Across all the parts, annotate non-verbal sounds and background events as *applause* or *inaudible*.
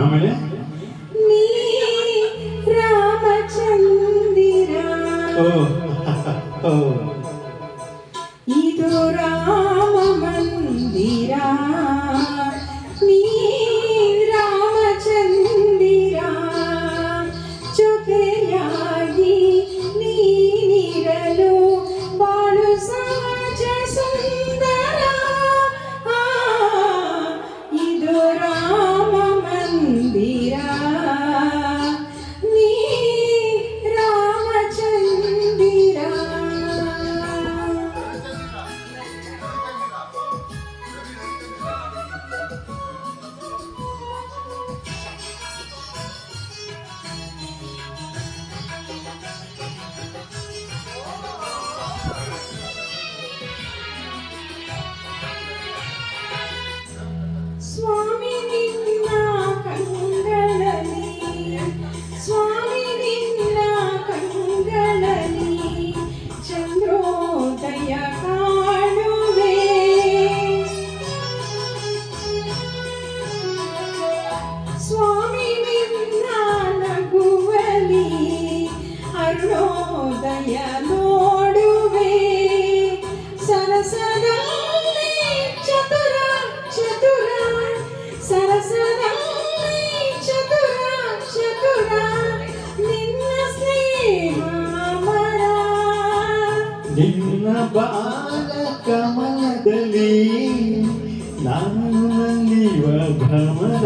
ಆಮೇಲೆ? ರಾಮಚಂದಿರ. ಓ *laughs* ಓ ಅರುಣೋದಯ ನೋಡುವೆ ಸರಸದಲ್ಲಿ ಚತುರ ಚತುರ ಸರಸದಲ್ಲಿ ಚತುರ ಚತುರ ನಿನ್ನ ಸ್ನೇಹ ಮರ ನಿನ್ನ ಬಾಲ ಕಮಲದಲ್ಲಿ ನಾನು ನಲ್ಲಿವ ಭ್ರಮರ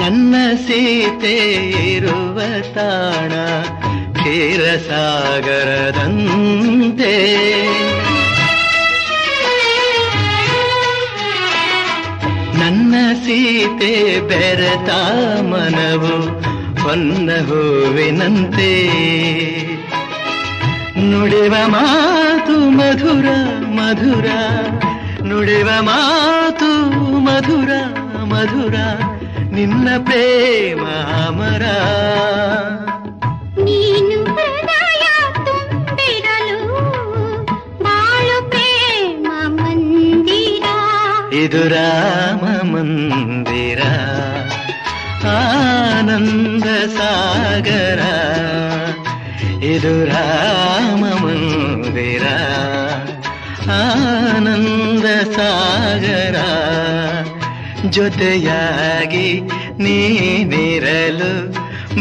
ನನ್ನ ಸೀತೆ ಇರುವ ತಾಣ ಕ್ಷೀರಸಾಗರದಂತೆ. ನನ್ನ ಸೀತೆ ಬೆರೆತ ಮನವು ಹೊನ್ನ ಹೂವಿನಂತೆ. ನುಡಿವ ಮಾತು ಮಧುರ ಮಧುರ. ನುಡಿವ ಮಾತು ಮಧುರ ಮಧುರ. ನಿನ್ನ ಪ್ರೇಮ ಅಮರ ನೀನು ಹೃದಯ ತುಂಬಿರಲು ಬಾಳು ಪ್ರೇಮ ಮಂದಿರ ಇದು ರಾಮ ಮಂದಿರ ಆನಂದ ಸಾಗರ ಇದು ರಾಮ ಮಂದಿರ ಆನಂದ ಸಾಗರ ಜೊತೆಯಾಗಿ ನೀನಿರಲು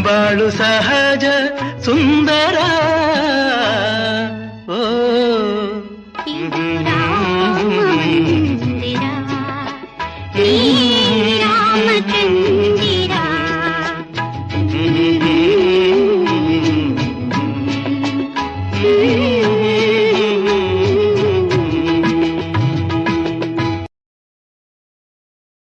ಬಾಳು ಸಹಜ ಸುಂದರ ಓ